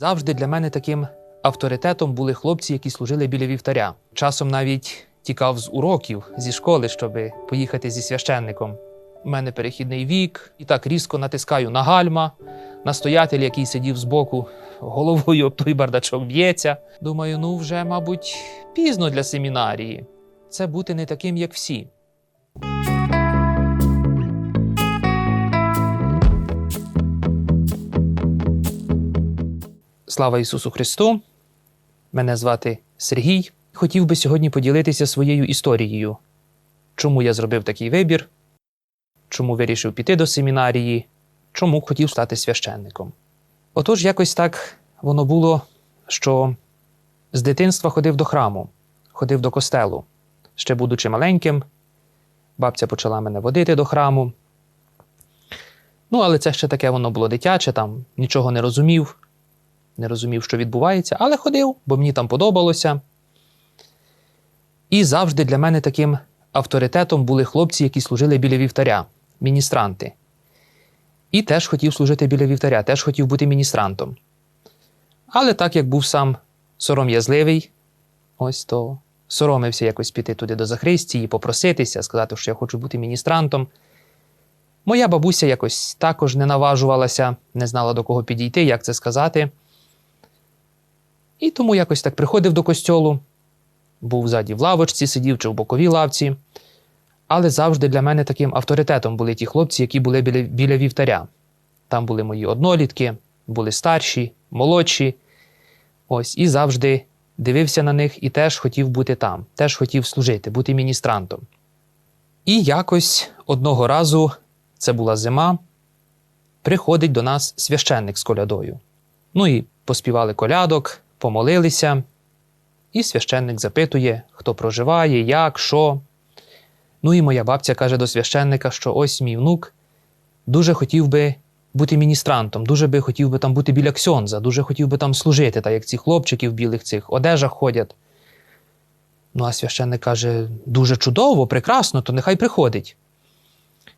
Завжди для мене таким авторитетом були хлопці, які служили біля вівтаря. Часом навіть тікав з уроків зі школи, щоб поїхати зі священником. У мене перехідний вік, і так різко натискаю на гальма. Настоятель, який сидів збоку, головою об той бардачок б'ється. Думаю, ну вже, мабуть, пізно для семінарії. Це бути не таким, як всі. Слава Ісусу Христу! Мене звати Сергій. Хотів би сьогодні поділитися своєю історією, чому я зробив такий вибір, чому вирішив піти до семінарії, чому хотів стати священником. Отож, якось так воно було, що з дитинства ходив до храму, ходив до костелу. Ще будучи маленьким, бабця почала мене водити до храму. Ну, але це ще таке воно було дитяче, там нічого не розумів, не розумів, що відбувається, але ходив, бо мені там подобалося. І завжди для мене таким авторитетом були хлопці, які служили біля вівтаря, міністранти. І теж хотів служити біля вівтаря, теж хотів бути міністрантом. Але так як був сам сором'язливий, ось то соромився якось піти туди до Захристії, попроситися, сказати, що я хочу бути міністрантом. Моя бабуся якось також не наважувалася, не знала до кого підійти, як це сказати. І тому якось так приходив до костьолу, був ззаді в лавочці, сидів чи в боковій лавці. Але завжди для мене таким авторитетом були ті хлопці, які були біля, біля вівтаря. Там були мої однолітки, були старші, молодші. Ось, і завжди дивився на них і теж хотів бути там, теж хотів служити, бути міністрантом. І якось одного разу, це була зима, приходить до нас священник з колядою. Ну і поспівали колядок, помолилися, і священник запитує, хто проживає, як, що. Ну і моя бабця каже до священника, що ось мій внук дуже хотів би бути міністрантом, дуже би хотів би там бути біля ксьонза, дуже хотів би там служити, так як ці хлопчики в білих цих одежах ходять. Ну, а священник каже: дуже чудово, прекрасно, то нехай приходить.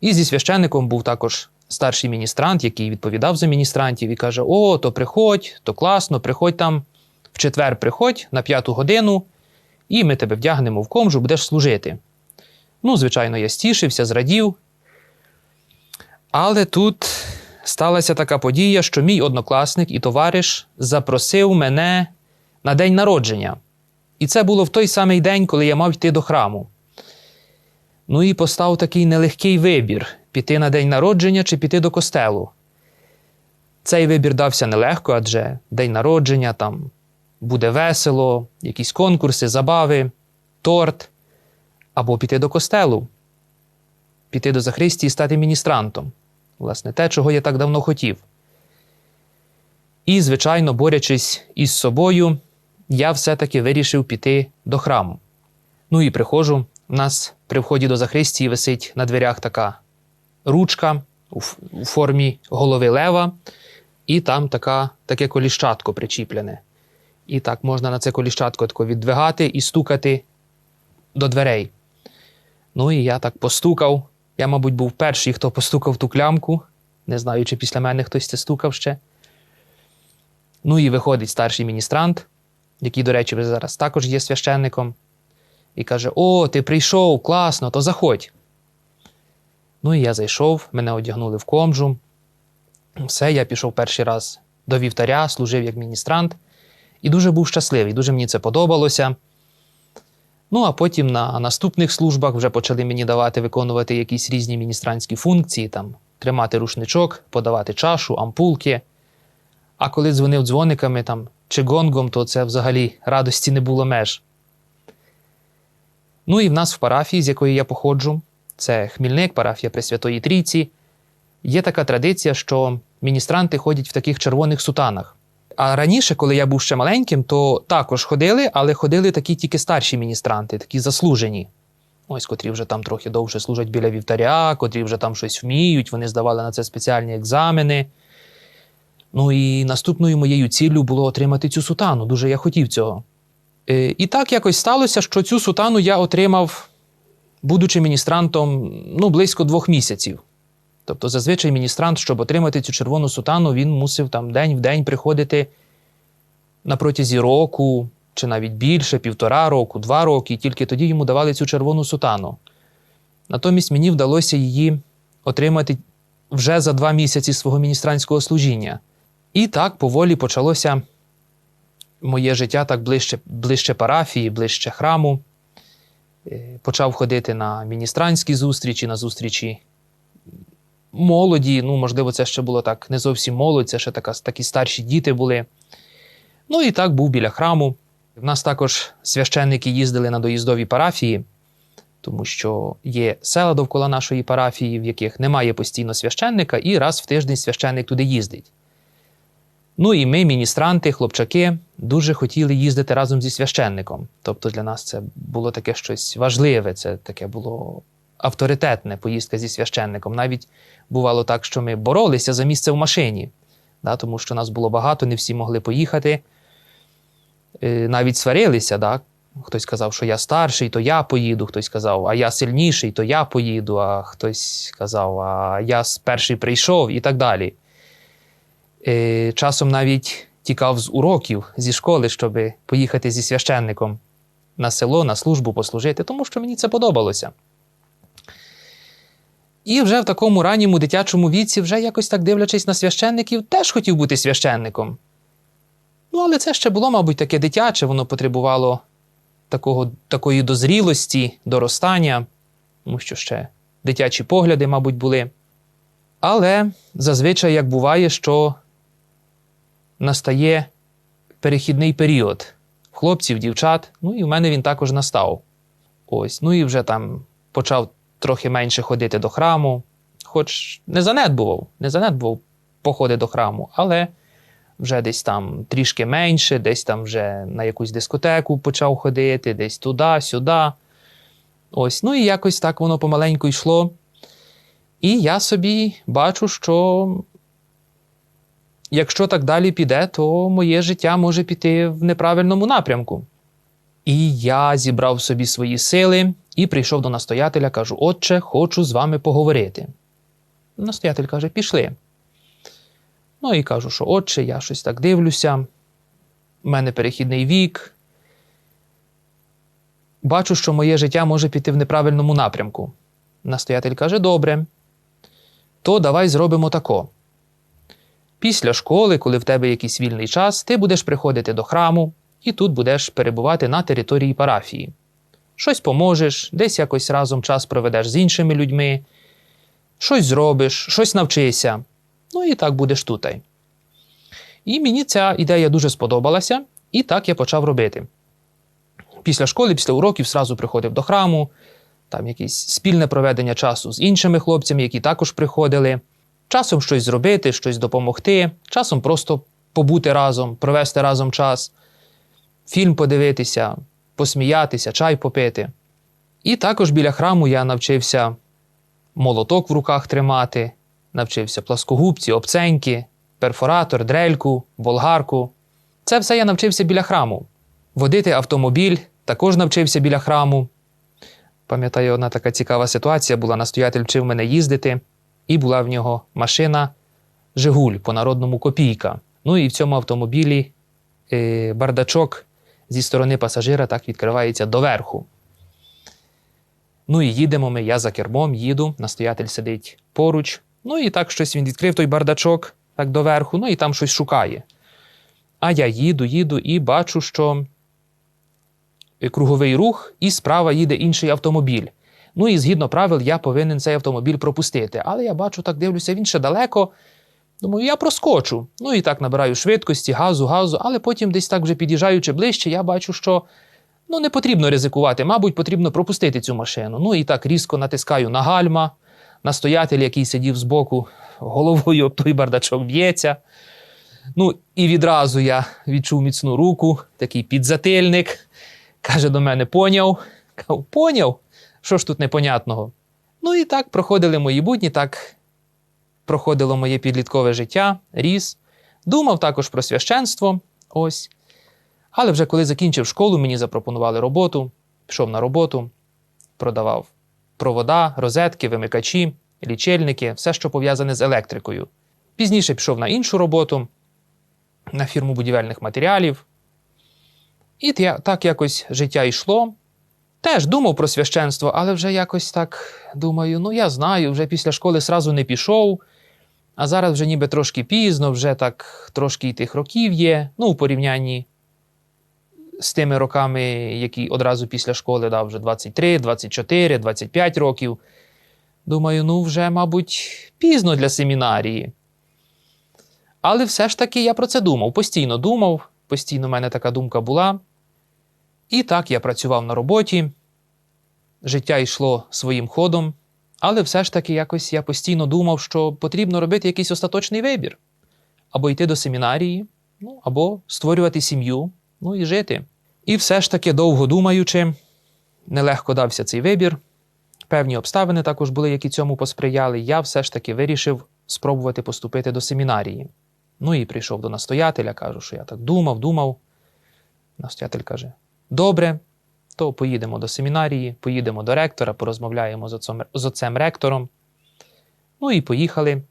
І зі священником був також старший міністрант, який відповідав за міністрантів, і каже: О, то приходь, то класно, приходь там в четвер приходь на п'яту годину, і ми тебе вдягнемо в комжу, будеш служити. Ну, звичайно, я стішився, зрадів. Але тут сталася така подія, що мій однокласник і товариш запросив мене на день народження. І це було в той самий день, коли я мав йти до храму. Ну і постав такий нелегкий вибір: піти на день народження чи піти до костелу. Цей вибір дався нелегко, адже день народження там буде весело, якісь конкурси, забави, торт або піти до костелу, піти до Захристії і стати міністрантом. Власне, те, чого я так давно хотів. І, звичайно, борючись із собою, я все-таки вирішив піти до храму. Ну і приходжу. У нас при вході до Захристії висить на дверях така ручка у формі голови лева, і там така, таке коліщатко причіплене. І так можна на це коліщатко тако віддвигати і стукати до дверей. Ну і я так постукав. Я, мабуть, був перший, хто постукав ту клямку. Не знаю, чи після мене хтось це стукав ще. Ну і виходить старший міністрант, який, до речі, зараз також є священником, і каже: О, ти прийшов, класно, то заходь. Ну і я зайшов, мене одягнули в комжу. Все, я пішов перший раз до вівтаря, служив як міністрант, і дуже був щасливий, дуже мені це подобалося. Ну, а потім на наступних службах вже почали мені давати виконувати якісь різні міністрантські функції, там, тримати рушничок, подавати чашу, ампулки. А коли дзвонив дзвониками там, чи гонгом, то це взагалі радості не було меж. Ну і в нас в парафії, з якої я походжу, це Хмільник, парафія Пресвятої Трійці, є така традиція, що міністранти ходять в таких червоних сутанах. А раніше, коли я був ще маленьким, то також ходили, але ходили такі тільки старші міністранти, такі заслужені. Ось, котрі вже там трохи довше служать біля вівтаря, котрі вже там щось вміють, вони здавали на це спеціальні екзамени. Ну і наступною моєю ціллю було отримати цю сутану. Дуже я хотів цього. Е, І так якось сталося, що цю сутану я отримав, будучи міністрантом, ну, близько двох місяців. Тобто, зазвичай міністрант, щоб отримати цю червону сутану, він мусив там день в день приходити на протязі року, чи навіть більше, півтора року, два роки, і тільки тоді йому давали цю червону сутану. Натомість мені вдалося її отримати вже за два місяці свого міністранського служіння. І так поволі почалося моє життя так ближче, ближче парафії, ближче храму. Е, Почав ходити на міністранські зустрічі, на зустрічі молоді. Ну, можливо, це ще було так не зовсім молодь, це ще така, такі старші діти були. Ну і так був біля храму. В нас також священники їздили на доїздові парафії, тому що є села довкола нашої парафії, в яких немає постійно священника, і раз в тиждень священник туди їздить. Ну і ми, міністранти, хлопчаки, дуже хотіли їздити разом зі священником. Тобто для нас це було таке щось важливе, це таке було авторитетне поїздка зі священником. Навіть бувало так, що ми боролися за місце в машині, да, тому що нас було багато, не всі могли поїхати. Е, Навіть сварилися, да? хтось казав, що я старший, то я поїду, хтось казав, а я сильніший, то я поїду, а хтось казав, а я перший прийшов і так далі. Е, Часом навіть тікав з уроків зі школи, щоб поїхати зі священником на село, на службу послужити, тому що мені це подобалося. І вже в такому ранньому дитячому віці, вже якось так дивлячись на священників, теж хотів бути священником. Ну, але це ще було, мабуть, таке дитяче, воно потребувало такого, такої дозрілості, доростання, тому що ще дитячі погляди, мабуть, були. Але зазвичай як буває, що настає перехідний період хлопців, дівчат, ну і в мене він також настав. Ось, ну і вже там почав трохи менше ходити до храму, хоч не занедбував, не занедбував походи до храму, але вже десь там трішки менше, десь там вже на якусь дискотеку почав ходити, десь туди, сюди. Ось, ну і якось так воно помаленьку йшло. І я собі бачу, що якщо так далі піде, то моє життя може піти в неправильному напрямку. І я зібрав собі свої сили і прийшов до настоятеля, кажу: Отче, хочу з вами поговорити. Настоятель каже: пішли. Ну і кажу, що отче, я щось так дивлюся, в мене перехідний вік. Бачу, що моє життя може піти в неправильному напрямку. Настоятель каже: добре, то давай зробимо тако. Після школи, коли в тебе якийсь вільний час, ти будеш приходити до храму і тут будеш перебувати на території парафії. Щось поможеш, десь якось разом час проведеш з іншими людьми, щось зробиш, щось навчися. Ну і так будеш тут. І мені ця ідея дуже сподобалася, і так я почав робити. Після школи, після уроків, зразу приходив до храму, там якесь спільне проведення часу з іншими хлопцями, які також приходили. Часом щось зробити, щось допомогти, часом просто побути разом, провести разом час, фільм подивитися, посміятися, чай попити. І також біля храму я навчився молоток в руках тримати, навчився пласкогубці, обценьки, перфоратор, дрельку, болгарку. Це все я навчився біля храму. Водити автомобіль також навчився біля храму. Пам'ятаю, одна така цікава ситуація була. Настоятель вчив мене їздити, і була в нього машина Жигуль по народному копійка. Ну і в цьому автомобілі е, бардачок зі сторони пасажира так відкривається доверху. Ну і їдемо ми, я за кермом їду, настоятель сидить поруч. Ну і так щось він відкрив той бардачок так доверху, ну і там щось шукає. А я їду, їду і бачу, що круговий рух, і справа їде інший автомобіль. Ну і згідно правил, я повинен цей автомобіль пропустити. Але я бачу, так дивлюся, він ще далеко. Думаю, я проскочу. Ну і так набираю швидкості, газу, газу, але потім, десь так вже під'їжджаючи ближче, я бачу, що ну, не потрібно ризикувати, мабуть, потрібно пропустити цю машину. Ну і так різко натискаю на гальма. Настоятель, який сидів збоку, головою об той бардачок б'ється. Ну, і відразу я відчув міцну руку, такий підзатильник. Каже до мене: поняв. Кажу, поняв? Що ж тут непонятного? Ну і так проходили мої будні, так проходило моє підліткове життя, ріс. Думав також про священство. Ось. Але вже коли закінчив школу, мені запропонували роботу, пішов на роботу, продавав провода, розетки, вимикачі, лічильники, все, що пов'язане з електрикою. Пізніше пішов на іншу роботу, на фірму будівельних матеріалів. І так якось життя йшло. Теж думав про священство, але вже якось так думаю: ну я знаю, вже після школи сразу не пішов, а зараз вже ніби трошки пізно, вже так трошки тих років є. Ну, у порівнянні з тими роками, які одразу після школи дав вже 23, 24, 25 років. Думаю, ну вже, мабуть, пізно для семінарії. Але все ж таки я про це думав, постійно думав, постійно в мене така думка була. І так я працював на роботі, життя йшло своїм ходом, але все ж таки якось я постійно думав, що потрібно робити якийсь остаточний вибір. Або йти до семінарії, ну, або створювати сім'ю, ну і жити. І все ж таки, довго думаючи, нелегко дався цей вибір. Певні обставини також були, які цьому посприяли. Я все ж таки вирішив спробувати поступити до семінарії. Ну і прийшов до настоятеля, кажу, що я так думав, думав. Настоятель каже: Добре, то поїдемо до семінарії, поїдемо до ректора, порозмовляємо з отцом, з отцем ректором. Ну і поїхали.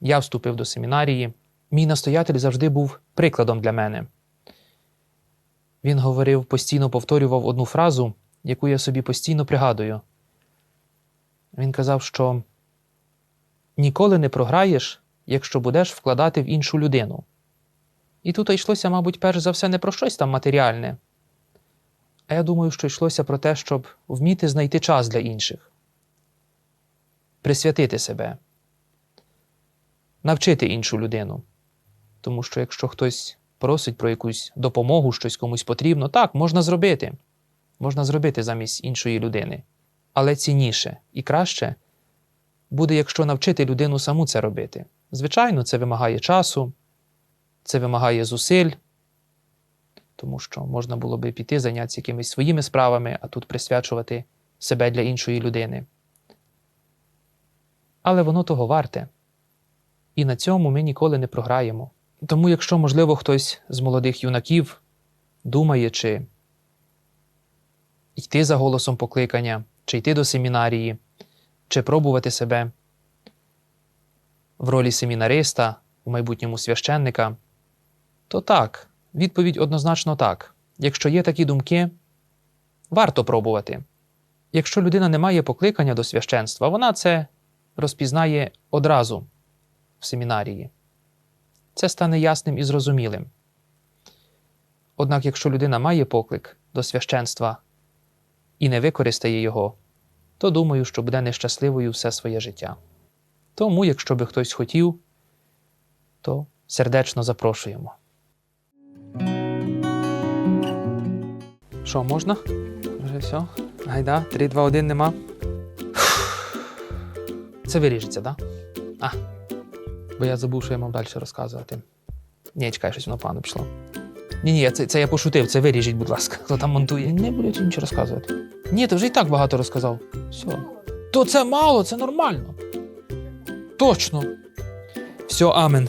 Я вступив до семінарії. Мій настоятель завжди був прикладом для мене. Він говорив, постійно повторював одну фразу, яку я собі постійно пригадую. Він казав, що ніколи не програєш, якщо будеш вкладати в іншу людину. І тут йшлося, мабуть, перш за все не про щось там матеріальне. А я думаю, що йшлося про те, щоб вміти знайти час для інших, присвятити себе, навчити іншу людину. Тому що якщо хтось просить про якусь допомогу, щось комусь потрібно, так, можна зробити. Можна зробити замість іншої людини. Але цінніше і краще буде, якщо навчити людину саму це робити. Звичайно, це вимагає часу, це вимагає зусиль, тому що можна було би піти, зайнятися якимись своїми справами, а тут присвячувати себе для іншої людини. Але воно того варте. І на цьому ми ніколи не програємо. Тому, якщо, можливо, хтось з молодих юнаків думає, чи йти за голосом покликання, чи йти до семінарії, чи пробувати себе в ролі семінариста, у майбутньому священника, то так, відповідь однозначно так. Якщо є такі думки, варто пробувати. Якщо людина не має покликання до священства, вона це розпізнає одразу в семінарії. Це стане ясним і зрозумілим. Однак, якщо людина має поклик до священства і не використає його, то думаю, що буде нещасливою все своє життя. Тому, якщо би хтось хотів, то сердечно запрошуємо. Що, можна? Вже все? Гайда, 3, 2, 1 нема. Це виріжеться, так? Да? А. Бо я забув, що я мав далі розказувати. Ні, чекай, щось воно погано пішло. Ні, ні, це, це я пошутив, це виріжіть, будь ласка. Хто там монтує? Не буду нічого розказувати. Ні, ти вже і так багато розказав. Все. То це мало, це нормально. Точно. Все, амен.